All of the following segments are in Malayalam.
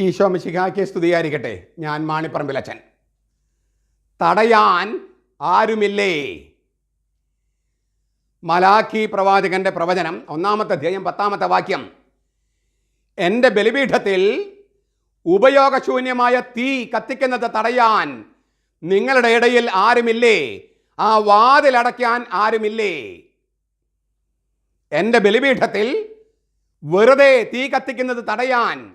ഈശോ മിശിഹായ്ക്ക് സ്തുതിയായിരിക്കട്ടെ. ഞാൻ മാണിപ്പറമ്പിലച്ചൻ തടയാൻ ആരുമില്ലേ? മലാഖി പ്രവാചകന്റെ പ്രവചനം ഒന്നാമത്തെ അധ്യായം പത്താമത്തെ വാക്യം. എന്റെ ബലിപീഠത്തിൽ ഉപയോഗശൂന്യമായ തീ കത്തിക്കുന്നത് തടയാൻ നിങ്ങളുടെ ഇടയിൽ ആരുമില്ലേ? ആ വാതിലടയ്ക്കാൻ ആരുമില്ലേ? എന്റെ ബലിപീഠത്തിൽ വെറുതെ തീ കത്തിക്കുന്നത് തടയാൻ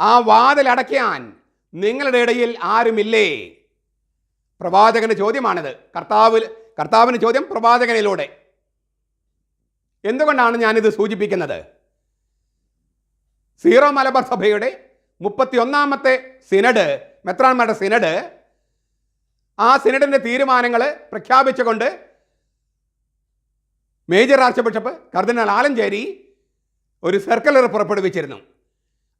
ആ വാതിലടയ്ക്കാൻ നിങ്ങളുടെ ഇടയിൽ ആരുമില്ലേ? പ്രവാചകന്റെ ചോദ്യമാണിത്. കർത്താവ് കർത്താവിന്റെ ചോദ്യം പ്രവാചകനിലൂടെ. എന്തുകൊണ്ടാണ് ഞാനിത് സൂചിപ്പിക്കുന്നത്? സീറോ മലബാർ സഭയുടെ മുപ്പത്തി ഒന്നാമത്തെ സിനഡ് മെത്രാൻമാരുടെ സിനഡ് ആ സിനഡിന്റെ തീരുമാനങ്ങൾ പ്രഖ്യാപിച്ചുകൊണ്ട് മേജർ ആർച്ച് ബിഷപ്പ് കർദിനാൾ ആലഞ്ചേരി ഒരു സർക്കുലർ പുറപ്പെടുവിച്ചിരുന്നു.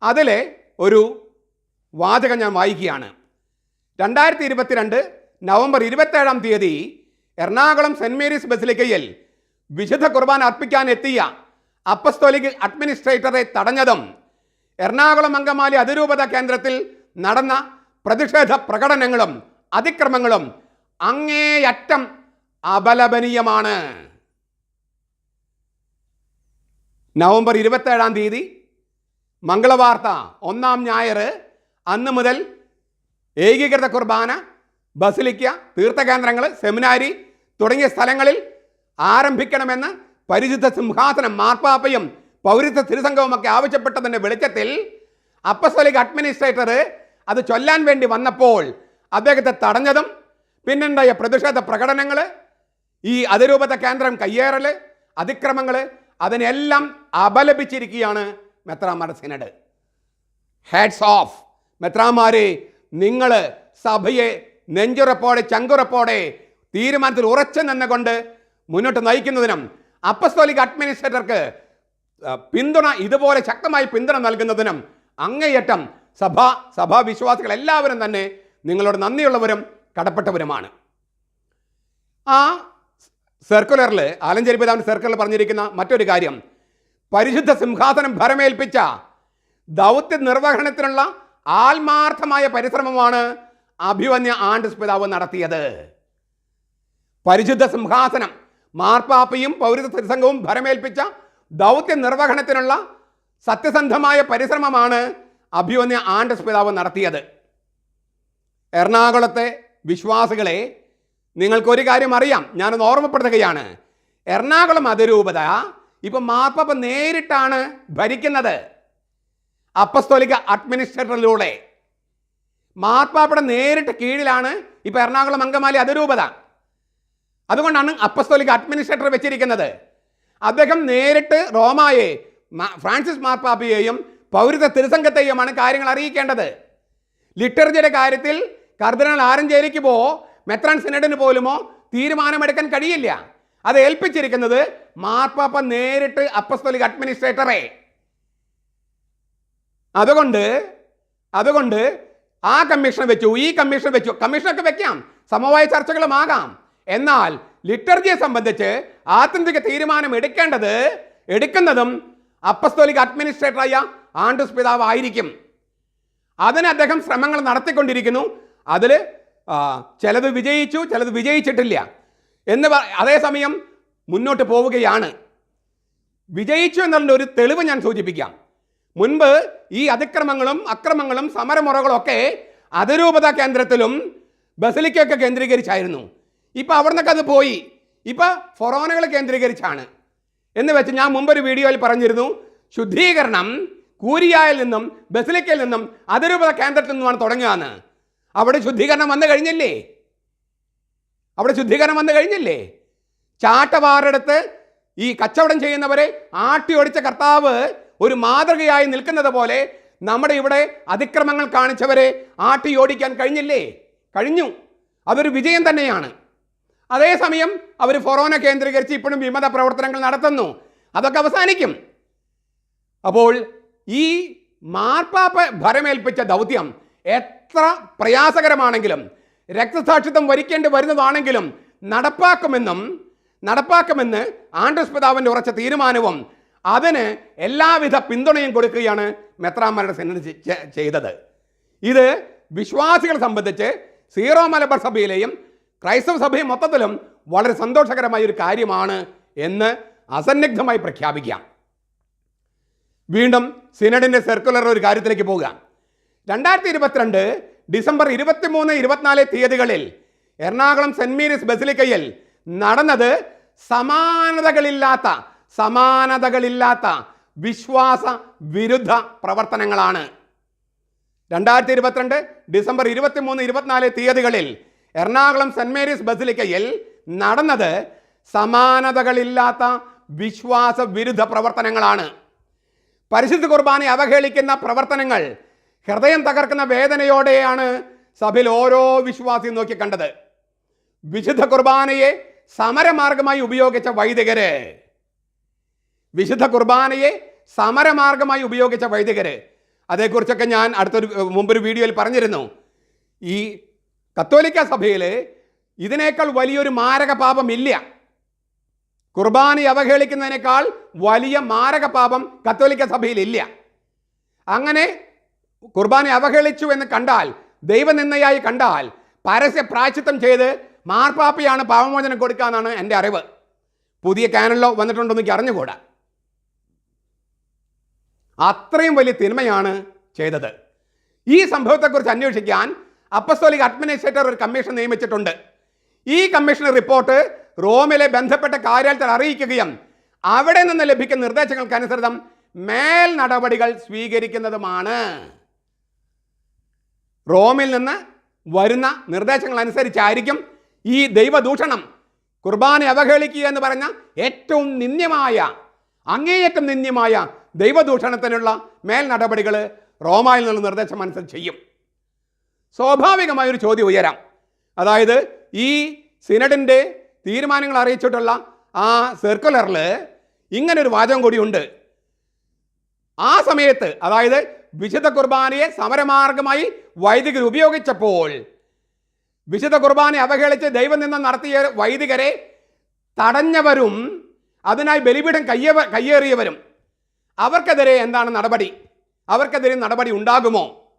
അതിലെ ഒരു വാചകം ഞാൻ വായിക്കുകയാണ്. രണ്ടായിരത്തി ഇരുപത്തിരണ്ട് നവംബർ ഇരുപത്തേഴാം തീയതി എറണാകുളം സെന്റ് മേരീസ് ബസിലിക്കയിൽ വിശുദ്ധ കുർബാന അർപ്പിക്കാൻ എത്തിയ അപ്പസ്തോലിക് അഡ്മിനിസ്ട്രേറ്ററെ തടഞ്ഞതും എറണാകുളം അങ്കമാലി അതിരൂപത കേന്ദ്രത്തിൽ നടന്ന പ്രതിഷേധ പ്രകടനങ്ങളും അതിക്രമങ്ങളും അങ്ങേയറ്റം അപലപനീയമാണ്. നവംബർ ഇരുപത്തേഴാം തീയതി മംഗളവാർത്ത ഒന്നാം ഞായർ. അന്ന് മുതൽ ഏകീകൃത കുർബാന ബസിലിക്ക തീർത്ഥകേന്ദ്രങ്ങൾ സെമിനാരി തുടങ്ങിയ സ്ഥലങ്ങളിൽ ആരംഭിക്കണമെന്ന് പരിശുദ്ധ സിംഹാസനം മാർപ്പാപ്പയും പൗരത്വ തിരുസംഘവുമൊക്കെ ആവശ്യപ്പെട്ടതിന്റെ വെളിച്ചത്തിൽ അപ്പസ്വലിക് അഡ്മിനിസ്ട്രേറ്റർ അത് ചൊല്ലാൻ വേണ്ടി വന്നപ്പോൾ അദ്ദേഹത്തെ തടഞ്ഞതും പിന്നുണ്ടായ പ്രതിഷേധ പ്രകടനങ്ങൾ ഈ അതിരൂപത കേന്ദ്രം കയ്യേറൽ അതിക്രമങ്ങൾ അതിനെല്ലാം അപലപിച്ചിരിക്കുകയാണ് മെത്രാമാരുടെ സിനഡ്. ഹെഡ്സ് ഓഫ് മെത്രാമാരെ നിങ്ങൾ സഭയെ നെഞ്ചുറപ്പോടെ ചങ്കുറപ്പോടെ തീരുമാനത്തിൽ ഉറച്ചു നിന്നുകൊണ്ട് മുന്നോട്ട് നയിക്കുന്നതിനും അപ്പസ്തോലിക് അഡ്മിനിസ്ട്രേറ്റർക്ക് പിന്തുണ ഇതുപോലെ ശക്തമായി പിന്തുണ നൽകുന്നതിനും അങ്ങേയറ്റം സഭ സഭാ വിശ്വാസികൾ എല്ലാവരും തന്നെ നിങ്ങളോട് നന്ദിയുള്ളവരും കടപ്പെട്ടവരുമാണ്. ആ സർക്കുലറിൽ ആലഞ്ചേരി പിതാവിന്റെ സർക്കുലറിൽ പറഞ്ഞിരിക്കുന്ന മറ്റൊരു കാര്യം പരിശുദ്ധ സിംഹാസനം ഭരമേൽപ്പിച്ച ദൗത്യ നിർവഹണത്തിനുള്ള ആത്മാർത്ഥമായ പരിശ്രമമാണ് അഭിവന്യ ആൻഡസ് പിതാവ് നടത്തിയത്. പരിശുദ്ധ സിംഹാസനം മാർപ്പാപ്പയും പൗരത്വ തിരുസംഘവും ഭരമേൽപ്പിച്ച ദൗത്യ നിർവഹണത്തിനുള്ള സത്യസന്ധമായ പരിശ്രമമാണ് അഭിവന്യ ആൻഡസ് പിതാവ് നടത്തിയത്. എറണാകുളത്തെ വിശ്വാസികളെ നിങ്ങൾക്കൊരു കാര്യം അറിയാം. ഞാനൊന്ന് ഓർമ്മപ്പെടുത്തുകയാണ്. എറണാകുളം അതിരൂപത ഇപ്പം മാർപ്പാപ്പ നേരിട്ടാണ് ഭരിക്കുന്നത്. അപ്പസ്തോലിക അഡ്മിനിസ്ട്രേറ്ററിലൂടെ. മാർപ്പാപ്പയുടെ നേരിട്ട് കീഴിലാണ് ഇപ്പം എറണാകുളം അങ്കമാലി അതിരൂപത. അതുകൊണ്ടാണ് അപ്പസ്തോലിക അഡ്മിനിസ്ട്രേറ്റർ വെച്ചിരിക്കുന്നത്. അദ്ദേഹം നേരിട്ട് റോമായെ ഫ്രാൻസിസ് മാർപ്പാപ്പയെയും പൗരത്വ തിരുസംഘത്തെയുമാണ് കാര്യങ്ങൾ അറിയിക്കേണ്ടത്. ലിറ്റർജിയുടെ കാര്യത്തിൽ കർദിനാൾ ആരഞ്ചേരിക്ക് പോ മെത്രാൻ സിനഡിന് പോലുമോ തീരുമാനമെടുക്കാൻ കഴിയില്ല. അത് ഏൽപ്പിച്ചിരിക്കുന്നത് മാർപ്പാപ്പ നേരിട്ട് അപ്പസ്തോലിക് അഡ്മിനിസ്ട്രേറ്ററെ. അതുകൊണ്ട് അതുകൊണ്ട് ആ കമ്മീഷൻ വെച്ചു ഈ കമ്മീഷൻ വെച്ചു. കമ്മീഷനൊക്കെ വെക്കാം സമവായ ചർച്ചകളുമാകാം എന്നാൽ ലിറ്റർജിയെ സംബന്ധിച്ച് ആത്യന്തിക തീരുമാനം എടുക്കേണ്ടത് എടുക്കുന്നതും അപ്പസ്തോലിക് അഡ്മിനിസ്ട്രേറ്ററായ ആണ്ടസ് പിതാവ് ആയിരിക്കും അതിന് അദ്ദേഹം ശ്രമങ്ങൾ നടത്തിക്കൊണ്ടിരിക്കുന്നു. അതിൽ ചിലത് വിജയിച്ചു ചിലത് വിജയിച്ചിട്ടില്ല. എന്ന് അതേസമയം മുന്നോട്ട് പോവുകയാണ്. വിജയിച്ചു എന്നുള്ള ഒരു തെളിവ് ഞാൻ സൂചിപ്പിക്കാം. മുൻപ് ഈ അതിക്രമങ്ങളും അക്രമങ്ങളും സമരമുറകളൊക്കെ അതിരൂപത കേന്ദ്രത്തിലും ബസലിക്കൊക്കെ കേന്ദ്രീകരിച്ചായിരുന്നു. ഇപ്പം അവിടെ നിന്നൊക്കെ അത് പോയി. ഇപ്പം ഫൊറോനകൾ കേന്ദ്രീകരിച്ചാണ്. എന്ന് വെച്ച് ഞാൻ മുമ്പൊരു വീഡിയോയിൽ പറഞ്ഞിരുന്നു ശുദ്ധീകരണം കൂരിയായിൽ നിന്നും ബസലിക്കയിൽ നിന്നും അതിരൂപത കേന്ദ്രത്തിൽ നിന്നുമാണ് തുടങ്ങുകയെന്ന്. അവിടെ ശുദ്ധീകരണം വന്നു കഴിഞ്ഞില്ലേ? അവിടെ ശുദ്ധീകരണം വന്നു കഴിഞ്ഞില്ലേ? ചാട്ടവാറെടുത്ത് ഈ കച്ചവടം ചെയ്യുന്നവരെ ആട്ടി ഓടിച്ച കർത്താവ് ഒരു മാതൃകയായി നിൽക്കുന്നത് പോലെ നമ്മുടെ ഇവിടെ അതിക്രമങ്ങൾ കാണിച്ചവരെ ആട്ടി ഓടിക്കാൻ കഴിഞ്ഞില്ലേ? കഴിഞ്ഞു. അതൊരു വിജയം തന്നെയാണ്. അതേസമയം അവർ ഫൊറോന കേന്ദ്രീകരിച്ച് ഇപ്പോഴും വിമത പ്രവർത്തനങ്ങൾ നടത്തുന്നു. അതൊക്കെ അവസാനിക്കും. അപ്പോൾ ഈ മാർപ്പാപ്പ ഭരമേൽപ്പിച്ച ദൗത്യം എത്ര പ്രയാസകരമാണെങ്കിലും രക്തസാക്ഷിത്വം വരിക്കേണ്ടി വരുന്നതാണെങ്കിലും നടപ്പാക്കുമെന്നും നടപ്പാക്കുമെന്ന് ആൻഡ്രസ് പിതാവിന്റെ ഉറച്ച തീരുമാനവും അതിന് എല്ലാവിധ പിന്തുണയും കൊടുക്കുകയാണ് മെത്രാന്മാരുടെ ചെ- ചെയ്തത്. ഇത് വിശ്വാസികളെ സംബന്ധിച്ച് സീറോ മലബാർ സഭയിലെയും ക്രൈസ്തവ സഭയും മൊത്തത്തിലും വളരെ സന്തോഷകരമായ ഒരു കാര്യമാണ് എന്ന് അസന്നിഗ്ധമായി പ്രഖ്യാപിക്കാം. വീണ്ടും സിനഡിന്റെ സർക്കുലർ ഒരു കാര്യത്തിലേക്ക് പോകാം. രണ്ടായിരത്തി ഇരുപത്തിരണ്ട് ഡിസംബർ ഇരുപത്തിമൂന്ന് ഇരുപത്തിനാല് തീയതികളിൽ എറണാകുളം സെന്റ് മേരീസ് ബസിലിക്കയിൽ നടന്നത് സമാനതകളില്ലാത്ത സമാനതകളില്ലാത്ത വിശ്വാസ വിരുദ്ധ പ്രവർത്തനങ്ങളാണ്. രണ്ടായിരത്തി ഇരുപത്തിരണ്ട് ഡിസംബർ ഇരുപത്തിമൂന്ന് ഇരുപത്തിനാല് തീയതികളിൽ എറണാകുളം സെന്റ് മേരീസ് ബസിലിക്കയിൽ നടന്നത് സമാനതകളില്ലാത്ത വിശ്വാസ വിരുദ്ധ പ്രവർത്തനങ്ങളാണ്. പരിശുദ്ധ കുർബാനയെ അവഹേളിക്കുന്ന പ്രവർത്തനങ്ങൾ ഹൃദയം തകർക്കുന്ന വേദനയോടെയാണ് സഭയിൽ ഓരോ വിശ്വാസിയും നോക്കി കണ്ടത്. വിശുദ്ധ കുർബാനയെ സമരമാർഗമായി ഉപയോഗിച്ച വൈദികര്. വിശുദ്ധ കുർബാനയെ സമരമാർഗമായി ഉപയോഗിച്ച വൈദികര്. അതേക്കുറിച്ചൊക്കെ ഞാൻ അടുത്തൊരു മുമ്പൊരു വീഡിയോയിൽ പറഞ്ഞിരുന്നു. ഈ കത്തോലിക്ക സഭയിൽ ഇതിനേക്കാൾ വലിയൊരു മാരക പാപമില്ല കുർബാന അവഹേളിക്കുന്നതിനേക്കാൾ വലിയ മാരക പാപം കത്തോലിക്ക സഭയിൽ ഇല്ല അങ്ങനെ കുർബാന അവഹേളിച്ചു എന്ന് കണ്ടാൽ ദൈവനിന്ദയായി കണ്ടാൽ പരസ്യ പ്രായച്ചിത്തം ചെയ്ത് മാർപ്പാപ്പയാണ് പാവമോചനം കൊടുക്കുക എന്നാണ് എന്റെ അറിവ്. പുതിയ കാനലിലോ വന്നിട്ടുണ്ടോ എന്ന് എനിക്ക് അറിഞ്ഞുകൂടാ. അത്രയും വലിയ തിന്മയാണ് ചെയ്തത്. ഈ സംഭവത്തെക്കുറിച്ച് അന്വേഷിക്കാൻ അപ്പസ്തോലിക് അഡ്മിനിസ്ട്രേറ്റർ ഒരു കമ്മീഷൻ നിയമിച്ചിട്ടുണ്ട്. ഈ കമ്മീഷൻ റിപ്പോർട്ട് റോമിലെ ബന്ധപ്പെട്ട കാര്യാലയത്തിൽ അറിയിക്കുകയും അവിടെ നിന്ന് ലഭിക്കുന്ന നിർദ്ദേശങ്ങൾക്കനുസൃതം മേൽ നടപടികൾ സ്വീകരിക്കുന്നതുമാണ്. റോമിൽ നിന്ന് വരുന്ന നിർദ്ദേശങ്ങൾ അനുസരിച്ചായിരിക്കും ഈ ദൈവദൂഷണം. കുർബാന അവഹേളിക്കുക എന്ന് പറഞ്ഞ ഏറ്റവും നിന്ദ്യമായ അങ്ങേയറ്റം നിന്ദ്യമായ ദൈവദൂഷണത്തിനുള്ള മേൽ നടപടികൾ റോമായിൽ നിന്നുള്ള നിർദ്ദേശം അനുസരിച്ച് ചെയ്യും. സ്വാഭാവികമായൊരു ചോദ്യം ഉയരാം. അതായത് ഈ സിനഡിന്റെ തീരുമാനങ്ങൾ അറിയിച്ചിട്ടുള്ള ആ സർക്കുലറിൽ ഇങ്ങനൊരു വാചകം കൂടിയുണ്ട്. ആ സമയത്ത് അതായത് വിശുദ്ധ കുർബാനയെ സമരമാർഗമായി വൈദികർ ഉപയോഗിച്ചപ്പോൾ വിശുദ്ധ കുർബാന അവഹേളിച്ച് ദൈവം നിന്ന് നടത്തിയ വൈദികരെ തടഞ്ഞവരും അതിനായി ബലിപീഠം കയ്യ കയ്യേറിയവരും. അവർക്കെതിരെ എന്താണ് നടപടി? അവർക്കെതിരെ നടപടി ഉണ്ടാകുമോ?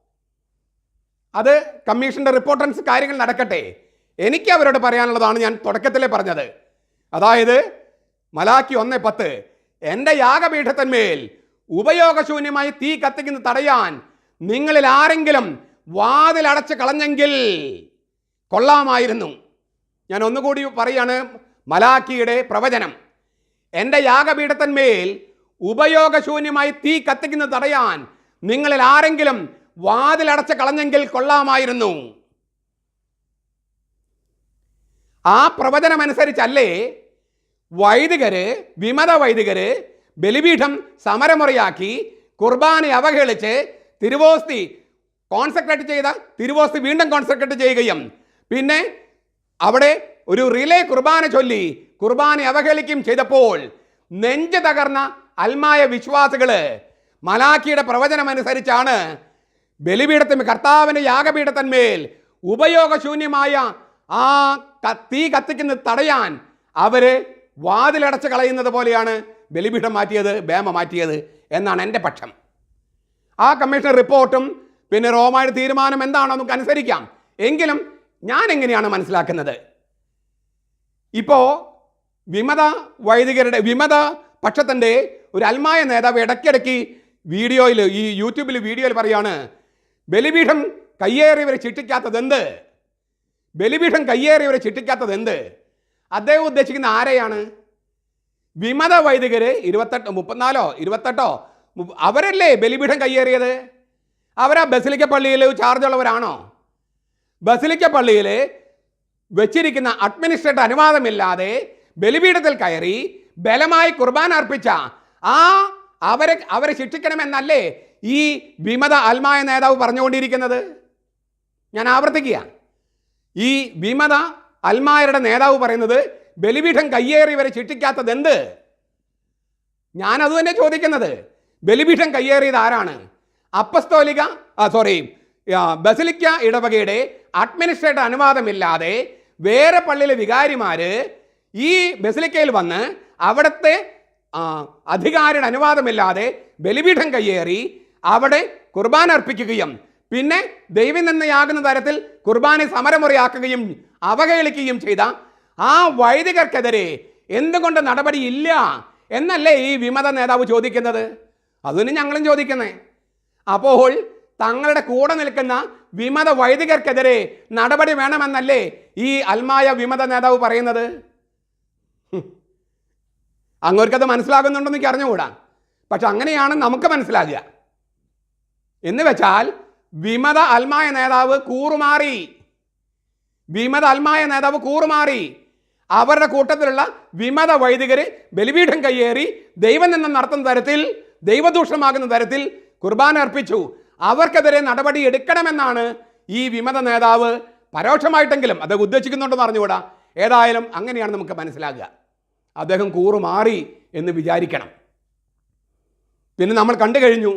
അത് കമ്മീഷന്റെ റിപ്പോർട്ടൻസ് കാര്യങ്ങൾ നടക്കട്ടെ. എനിക്ക് അവരോട് പറയാനുള്ളതാണ് ഞാൻ തുടക്കത്തിലേ പറഞ്ഞത്. അതായത് മലാക്കി ഒന്ന് പത്ത് എന്റെ യാഗപീഠത്തിന്മേൽ ഉപയോഗശൂന്യമായി തീ കത്തിക്കുന്ന തടയാൻ നിങ്ങളിൽ ആരെങ്കിലും വാതിലടച്ച് കളഞ്ഞെങ്കിൽ കൊള്ളാമായിരുന്നു. ഞാൻ ഒന്നുകൂടി പറയാണ് മലാക്കിയുടെ പ്രവചനം. എന്റെ യാഗപീഠത്തിന്മേൽ ഉപയോഗശൂന്യമായി തീ കത്തിക്കുന്ന തടയാൻ നിങ്ങളിൽ ആരെങ്കിലും വാതിലടച്ച് കളഞ്ഞെങ്കിൽ കൊള്ളാമായിരുന്നു. ആ പ്രവചനമനുസരിച്ചല്ലേ വൈദികര് വിമത വൈദികര് ബലിപീഠം സമരമുറയാക്കി കുർബാന അവഹേളിച്ച് തിരുവോസ്തി കോൺസെൻട്രേറ്റ് ചെയ്ത തിരുവോസ്തി വീണ്ടും കോൺസെൻട്രേറ്റ് ചെയ്യുകയും. പിന്നെ അവിടെ ഒരു റിലേ കുർബാന ചൊല്ലി കുർബാന അവഹേളിക്കുകയും ചെയ്തപ്പോൾ നെഞ്ച് തകർന്ന അൽമായ വിശ്വാസികൾ മലാക്കിയുടെ പ്രവചനമനുസരിച്ചാണ് ബലിപീഠത്തിന് കർത്താവിന്റെ യാഗപീഠത്തിന്മേൽ ഉപയോഗശൂന്യമായ ആ തീ കത്തിക്കുന്നത് തടയാൻ അവർ വാതിലടച്ച് കളയുന്നത് പോലെയാണ് ബലിപീഠം മാറ്റിയത് ബേമ മാറ്റിയത് എന്നാണ് എന്റെ പക്ഷം. ആ കമ്മീഷൻ റിപ്പോർട്ടും പിന്നെ റോമായുടെ തീരുമാനം എന്താണോ നമുക്ക് അനുസരിക്കാം. എങ്കിലും ഞാൻ എങ്ങനെയാണ് മനസ്സിലാക്കുന്നത്? ഇപ്പോൾ വിമത വൈദികരുടെ വിമത പക്ഷത്തിന്റെ ഒരു അൽമായ നേതാവ് ഇടയ്ക്കിടയ്ക്ക് വീഡിയോയിൽ ഈ യൂട്യൂബിൽ വീഡിയോയിൽ പറയാണ് ബലിപീഠം കയ്യേറിയവരെ ചിട്ടിക്കാത്തത് എന്ത് ബലിപീഠം കയ്യേറിയവരെ ചിട്ടിക്കാത്തത് എന്ത് അദ്ദേഹം ഉദ്ദേശിക്കുന്ന ആരെയാണ്? വിമത വൈദികര് ഇരുപത്തെട്ട് മുപ്പത്തിനാലോ ഇരുപത്തെട്ടോ അവരല്ലേ ബലിപീഠം കയ്യേറിയത്? അവരാ ബസിലിക്ക പള്ളിയിൽ ചാർജുള്ളവരാണോ? ബസിലിക്ക പള്ളിയിൽ വെച്ചിരിക്കുന്ന അഡ്മിനിസ്ട്രേറ്റർ അനുവാദമില്ലാതെ ബലിപീഠത്തിൽ കയറി ബലമായി കുർബാന അർപ്പിച്ച ആ അവരെ അവരെ ശിക്ഷിക്കണമെന്നല്ലേ ഈ വിമത അൽമായ നേതാവ് പറഞ്ഞുകൊണ്ടിരിക്കുന്നത്? ഞാൻ ആവർത്തിക്കുക. ഈ വിമത അൽമായരുടെ നേതാവ് പറയുന്നത് ബലിപീഠം കയ്യേറി വരെ ചിട്ടിക്കാത്തത് എന്ത്? ഞാനത് തന്നെ ചോദിക്കുന്നത്. ബലിപീഠം കയ്യേറിയത് ആരാണ്? അപ്പസ്തോലിക സോറി ബസിലിക്ക ഇടവകയുടെ അഡ്മിനിസ്ട്രേറ്റർ അനുവാദമില്ലാതെ വേറെ പള്ളിയിലെ വികാരിമാര് ഈ ബസിലിക്കയിൽ വന്ന് അവിടുത്തെ അധികാരിയുടെ അനുവാദമില്ലാതെ ബലിപീഠം കയ്യേറി അവിടെ കുർബാന അർപ്പിക്കുകയും പിന്നെ ദൈവം നിന്നയാകുന്ന തരത്തിൽ കുർബാന സമരമുറയാക്കുകയും അവഹേളിക്കുകയും ചെയ്ത ആ വൈദികർക്കെതിരെ എന്തുകൊണ്ട് നടപടിയില്ല എന്നല്ലേ ഈ വിമത നേതാവ് ചോദിക്കുന്നത്? അതിന് ഞങ്ങളും ചോദിക്കുന്നേ. അപ്പോൾ തങ്ങളുടെ കൂടെ നിൽക്കുന്ന വിമത വൈദികർക്കെതിരെ നടപടി വേണമെന്നല്ലേ ഈ അൽമായ വിമത നേതാവ് പറയുന്നത്. അങ്ങോർക്കത് മനസ്സിലാകുന്നുണ്ടെന്ന് എനിക്ക് അറിഞ്ഞുകൂടാ. പക്ഷെ അങ്ങനെയാണ് നമുക്ക് മനസ്സിലാകുക. എന്ന് വെച്ചാൽ വിമത അൽമായ നേതാവ് കൂറുമാറി. വിമത അൽമായ നേതാവ് കൂറുമാറി. അവരുടെ കൂട്ടത്തിലുള്ള വിമത വൈദികർ ബലിപീഠം കയ്യേറി ദൈവം നിന്ന് നടത്തുന്ന തരത്തിൽ ദൈവദൂഷണമാകുന്ന തരത്തിൽ കുർബാന അർപ്പിച്ചു. അവർക്കെതിരെ നടപടി എടുക്കണമെന്നാണ് ഈ വിമത നേതാവ് പരോക്ഷമായിട്ടെങ്കിലും അത് ഉദ്ദേശിക്കുന്നുണ്ടെന്ന് അറിഞ്ഞുകൂടാ ഏതായാലും അങ്ങനെയാണ് നമുക്ക് മനസ്സിലാകുക. അദ്ദേഹം കൂറുമാറി എന്ന് വിചാരിക്കണം. പിന്നെ നമ്മൾ കണ്ടു കഴിഞ്ഞു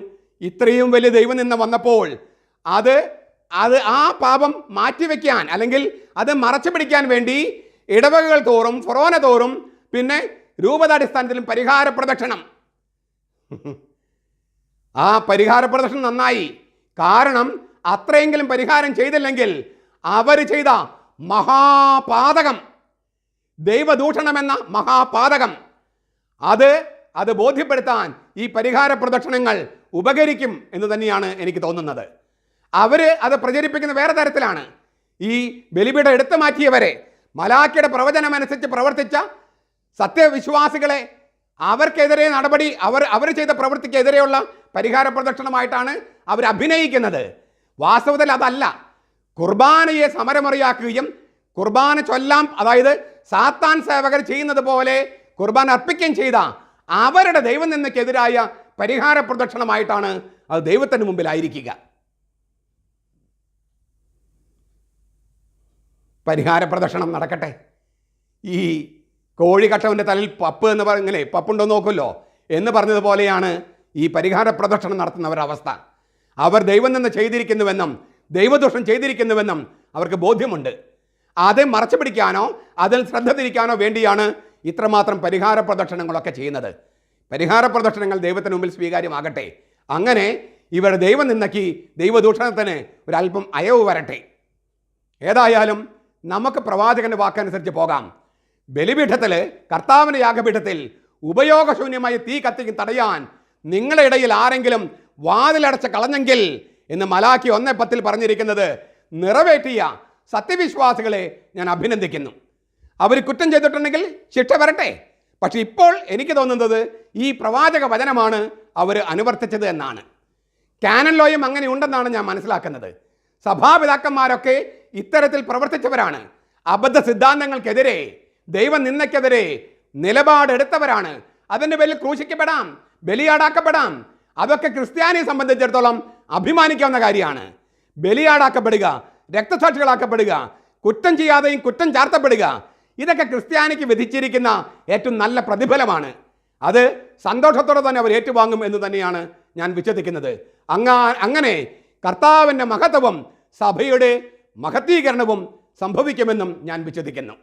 ഇത്രയും വലിയ ദൈവം നിന്ന് വന്നപ്പോൾ അത് അത് ആ പാപം മാറ്റിവെക്കാൻ അല്ലെങ്കിൽ അത് മറച്ചു പിടിക്കാൻ വേണ്ടി ഇടവകകൾ തോറും ഫൊറോന തോറും പിന്നെ രൂപതാടിസ്ഥാനത്തിലും പരിഹാര പ്രദക്ഷിണം ആ പരിഹാര പ്രദക്ഷിണം നന്നായി. കാരണം അത്രയെങ്കിലും പരിഹാരം ചെയ്തില്ലെങ്കിൽ അവർ ചെയ്ത മഹാപാതകം ദൈവദൂഷണമെന്ന മഹാപാതകം അത് അത് ബോധ്യപ്പെടുത്താൻ ഈ പരിഹാര പ്രദക്ഷിണങ്ങൾ ഉപകരിക്കും എന്ന് തന്നെയാണ് എനിക്ക് തോന്നുന്നത്. അവർ അത് പ്രചരിപ്പിക്കുന്ന വേറെ തരത്തിലാണ്. ഈ ബലിപീഠം എടുത്തു മാറ്റിയവരെ മലാക്കിയുടെ പ്രവചനമനുസരിച്ച് പ്രവർത്തിച്ച സത്യവിശ്വാസികളെ അവർക്കെതിരെ നടപടി അവർ അവർ ചെയ്ത പ്രവൃത്തിക്കെതിരെയുള്ള പരിഹാര പ്രദക്ഷിണമായിട്ടാണ് അവർ അഭിനയിക്കുന്നത്. വാസ്തവത്തിൽ അതല്ല. കുർബാനയെ സമരമറിയാക്കുകയും കുർബാന ചൊല്ലാം അതായത് സാത്താൻ സേവകർ ചെയ്യുന്നത് പോലെ കുർബാന അർപ്പിക്കുകയും ചെയ്ത അവരുടെ ദൈവം നിന്നക്കെതിരായ പരിഹാര പ്രദക്ഷിണമായിട്ടാണ് അത് ദൈവത്തിന് മുമ്പിലായിരിക്കുക പരിഹാര പ്രദക്ഷിണം നടക്കട്ടെ. ഈ കോഴിക്കട്ടവന്റെ തലയിൽ പപ്പ് എന്ന് പറഞ്ഞില്ലേ പപ്പുണ്ടോ നോക്കുമല്ലോ എന്ന് പറഞ്ഞതുപോലെയാണ് ഈ പരിഹാര പ്രദക്ഷിണം നടത്തുന്നവരുടെ അവസ്ഥ. അവർ ദൈവം നിന്ന് ചെയ്തിരിക്കുന്നുവെന്നും ദൈവദോഷം ചെയ്തിരിക്കുന്നുവെന്നും അവർക്ക് ബോധ്യമുണ്ട്. അത് മറച്ചു പിടിക്കാനോ അതിൽ ശ്രദ്ധ തിരിക്കാനോ വേണ്ടിയാണ് ഇത്രമാത്രം പരിഹാര പ്രദക്ഷിണങ്ങളൊക്കെ ചെയ്യുന്നത്. പരിഹാര പ്രദക്ഷിണങ്ങൾ ദൈവത്തിന് മുമ്പിൽ സ്വീകാര്യമാകട്ടെ. അങ്ങനെ ഇവരുടെ നിന്നക്കി ദൈവദൂഷണത്തിന് ഒരല്പം അയവ് വരട്ടെ. ഏതായാലും നമുക്ക് പ്രവാചകന്റെ വാക്കനുസരിച്ച് പോകാം. ബലിപീഠത്തിൽ കർത്താവിന്റെ യാഗപീഠത്തിൽ ഉപയോഗശൂന്യമായി തീ കത്തിക്ക് തടയാൻ നിങ്ങളുടെ ഇടയിൽ ആരെങ്കിലും വാതിലടച്ച് കളഞ്ഞെങ്കിൽ എന്ന് മലാക്കി ഒന്നേ പത്തിൽ പറഞ്ഞിരിക്കുന്നത് നിറവേറ്റിയ സത്യവിശ്വാസികളെ ഞാൻ അഭിനന്ദിക്കുന്നു. അവർ കുറ്റം ചെയ്തിട്ടുണ്ടെങ്കിൽ ശിക്ഷ വരട്ടെ. പക്ഷെ ഇപ്പോൾ എനിക്ക് തോന്നുന്നത് ഈ പ്രവാചക വചനമാണ് അവർ അനുവർത്തിച്ചത് എന്നാണ്. കാനൻ ലോയും അങ്ങനെ ഉണ്ടെന്നാണ് ഞാൻ മനസ്സിലാക്കുന്നത്. സഭാപിതാക്കന്മാരൊക്കെ ഇത്തരത്തിൽ പ്രവർത്തിച്ചവരാണ്. അബദ്ധ സിദ്ധാന്തങ്ങൾക്കെതിരെ ദൈവ നിന്നയ്ക്കെതിരെ നിലപാടെടുത്തവരാണ്. അതിന്റെ പേരിൽ ക്രൂശിക്കപ്പെടാം ബലിയാടാക്കപ്പെടാം. അതൊക്കെ ക്രിസ്ത്യാനിയെ സംബന്ധിച്ചിടത്തോളം അഭിമാനിക്കാവുന്ന കാര്യമാണ്. ബലിയാടാക്കപ്പെടുക രക്തസാക്ഷികളാക്കപ്പെടുക കുറ്റം ചെയ്യാതെയും കുറ്റം ചാർത്തപ്പെടുക ഇതൊക്കെ ക്രിസ്ത്യാനിക്ക് വിധിച്ചിരിക്കുന്ന ഏറ്റവും നല്ല പ്രതിഫലമാണ്. അത് സന്തോഷത്തോടെ തന്നെ അവർ ഏറ്റുവാങ്ങും എന്ന് തന്നെയാണ് ഞാൻ വിശ്വസിക്കുന്നത്. അങ്ങ അങ്ങനെ കർത്താവിന്റെ മഹത്വവും സഭയുടെ മഹത്തീകരണവും സംഭവിക്കുമെന്നും ഞാൻ വിശ്വസിക്കുന്നു.